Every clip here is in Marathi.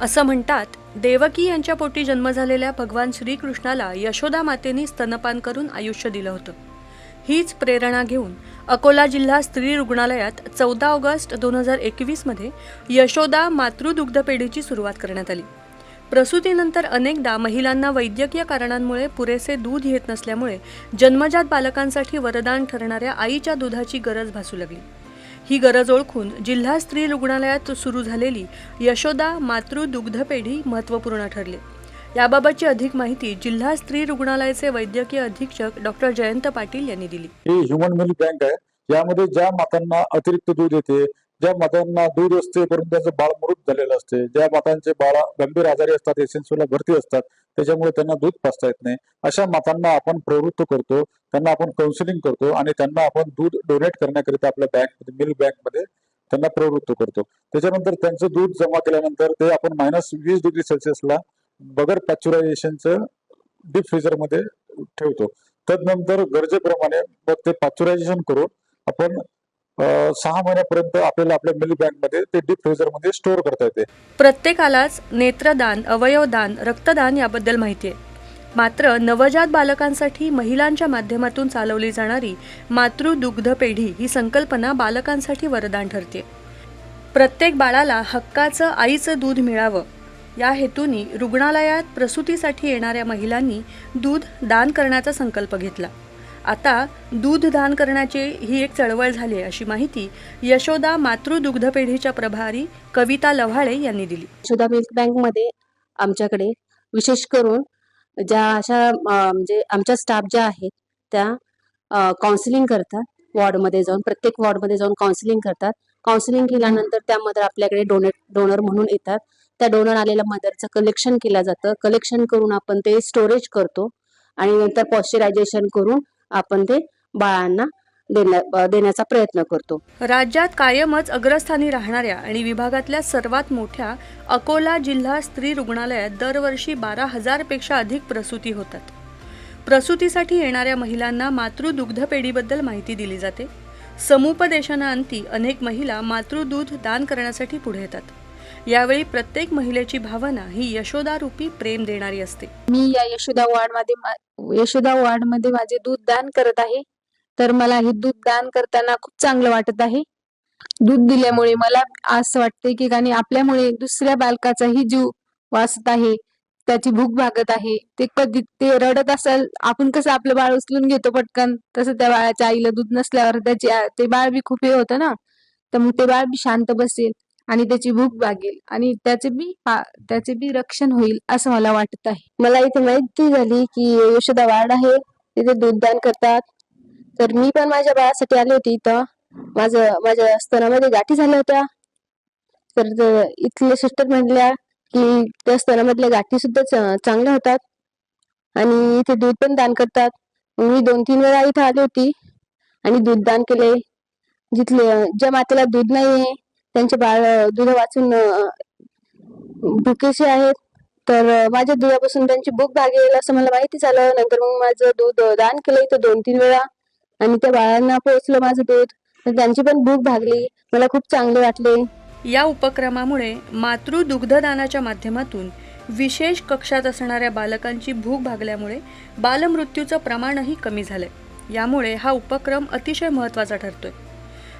असं म्हणतात देवकी यांच्या पोटी जन्म झालेल्या भगवान श्रीकृष्णाला यशोदा मातेने स्तनपान करून आयुष्य दिलं होतं. हीच प्रेरणा घेऊन अकोला जिल्हा स्त्री रुग्णालयात चौदा ऑगस्ट दोन हजार एकवीसमध्ये यशोदा मातृदुग्ध पेढीची सुरुवात करण्यात आली. प्रसूतीनंतर अनेकदा महिलांना वैद्यकीय कारणांमुळे पुरेसे दूध येत नसल्यामुळे जन्मजात बालकांसाठी वरदान ठरणाऱ्या आईच्या दुधाची गरज भासू लागली. ही गरज ओळखून जिल्हा स्त्री रुग्णालयात सुरू झालेली यशोदा मातृ दुग्ध पेढी महत्त्वपूर्ण ठरली. याबाबतची अधिक माहिती जिल्हा स्त्री रुग्णालयाचे वैद्यकीय अधीक्षक डॉक्टर जयंत पाटील यांनी दिली. ही ह्युमन मिल्क बँक आहे. यामध्ये ज्या मातांना अतिरिक्त दूध येते ज्या मातांना दूध असते परंतु त्यांचं बाळ मृत झालेलं असते ज्या मातांचे बाळा गंभीर आजारी असतात एसएनसीला भरती असतात त्याच्यामुळे त्यांना दूध पाचता येत नाही. अशा मातांना आपण प्रवृत्त करतो त्यांना आपण काउन्सिलिंग करतो आणि त्यांना आपण दूध डोनेट करण्याकरिता आपल्या बँक मिल्क बँकमध्ये त्यांना प्रवृत्त करतो. त्याच्यानंतर त्यांचं दूध जमा केल्यानंतर ते आपण मायनस वीस डिग्री सेल्सिअसला बगर पॅच्युरायझेशनचं डीप फ्रीजरमध्ये ठेवतो. तदनंतर गरजेप्रमाणे मग ते पॅच्युरायझेशन करून आपण सहा महिन्यापर्यंत आपल्याला आपल्या मिल्क बँकमध्ये ते डीप फ्रीजरमध्ये स्टोअर करता येते. प्रत्येकालाच नेत्रदान अवयवदान रक्तदान याबद्दल माहिती आहे. मात्र नवजात बालकांसाठी महिलांच्या माध्यमातून चालवली जाणारी मातृ दुग्ध पेढी ही संकल्पना बालकांसाठी वरदान ठरते. प्रत्येक बाळाला हक्काचं आईचं दूध मिळावं या हेतूनी रुग्णालयात प्रसूतीसाठी येणाऱ्या महिलांनी दूध दान करण्याचा संकल्प घेतला. आता दूध दान करण्याची ही एक चळवळ झाली आहे अशी माहिती यशोदा मातृदुग्ध पेढीच्या प्रभारी कविता लव्हाळे यांनी दिली. यशोदा मिल्क बँकमध्ये आमच्याकडे विशेष करून ज्या अशा म्हणजे आमच्या स्टाफ ज्या आहेत त्या काउन्सिलिंग करतात. वॉर्डमध्ये जाऊन प्रत्येक वॉर्डमध्ये जाऊन काउन्सिलिंग करतात. काउन्सिलिंग केल्यानंतर त्या मदर आपल्याकडे डोनेट डोनर म्हणून येतात. त्या डोनर आलेल्या मदरचं कलेक्शन केलं जातं. कलेक्शन करून आपण ते स्टोरेज करतो. आणि नंतर पॉश्चरायझेशन करून आपण ते बाळांना देण्याचा प्रयत्न करतो. राज्यात कायमच अग्रस्थानी राहणाऱ्या आणि विभागातल्या सर्वात मोठ्या अकोला जिल्हा स्त्री रुग्णालयात दरवर्षी बारा हजारपेक्षा अधिक प्रसूती होतात. प्रसूतीसाठी येणाऱ्या महिलांना मातृदुग्ध पेढीबद्दल माहिती दिली जाते. समुपदेशनाअंती अनेक महिला मातृदूध दान करण्यासाठी पुढे येतात. यावेळी प्रत्येक महिलेची भावना ही यशोदारूपी प्रेम देणारी असते. मी या यशोदा वॉर्डमध्ये यशोदा वॉर्डमध्ये माझे दूध दान करत आहे. तर मला हे दूध दान करताना खूप चांगलं वाटत आहे. दूध दिल्यामुळे मला असं वाटते की आणि आपल्यामुळे दुसऱ्या बालकाचाही जीव वाचत आहे. त्याची भूक भागत आहे. ते कधी ते रडत असेल आपण कसं आपलं बाळ उचलून घेतो पटकन तसं त्या बाळाच्या आईला दूध नसल्यावर त्याची ते बाळ बी खूप हे होतं ना. तर मग ते बाळ बी शांत बसेल. आणि त्याची भूक भागेल आणि त्याचे बी पा- त्याचे बी रक्षण होईल असं मला वाटत आहे. मला इथे माहिती झाली की यशोदा वार्ड आहे तिथे दूधदान करतात. तर मी पण माझ्या बाळासाठी आले होते इथं. माझं माझ्या स्तनामध्ये गाठी झाल्या होत्या. तर इथल्या इथले सिस्टर म्हणल्या की त्या स्तनामधल्या गाठी सुद्धा च- चांगल्या होतात. आणि इथे दूध पण दान करतात. मी दोन तीन वेळा इथं आली होती. आणि दूध दान केले. जिथले ज्या मातेला दूध नाहीये त्यांचे बाळ दुध वाचून अं, भुकेचे आहेत. तर माझ्या दुधापासून त्यांची भूक भागेल असं मला माहिती झालं. नंतर मग माझं दूध दान केलं इथं दोन तीन वेळा. आणि त्या बाळांना पोहोचलं माझं दूध. तर त्यांची पण भूक भागली. मला खूप चांगले वाटले. या उपक्रमामुळे मातृ दुग्धदानाच्या माध्यमातून विशेष कक्षात असणाऱ्या बालकांची भूक भागल्यामुळे बालमृत्यूचं प्रमाणही कमी झालंय. यामुळे हा उपक्रम अतिशय महत्त्वाचा ठरतोय.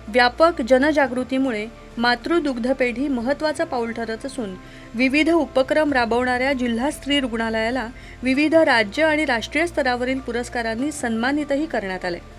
व्यापक जनजागृतीमुळे मातृ पेढी महत्त्वाचं पाऊल ठरत असून विविध उपक्रम राबवणाऱ्या जिल्हा स्त्री रुग्णालयाला विविध राज्य आणि राष्ट्रीय स्तरावरील पुरस्कारांनी सन्मानितही करण्यात आले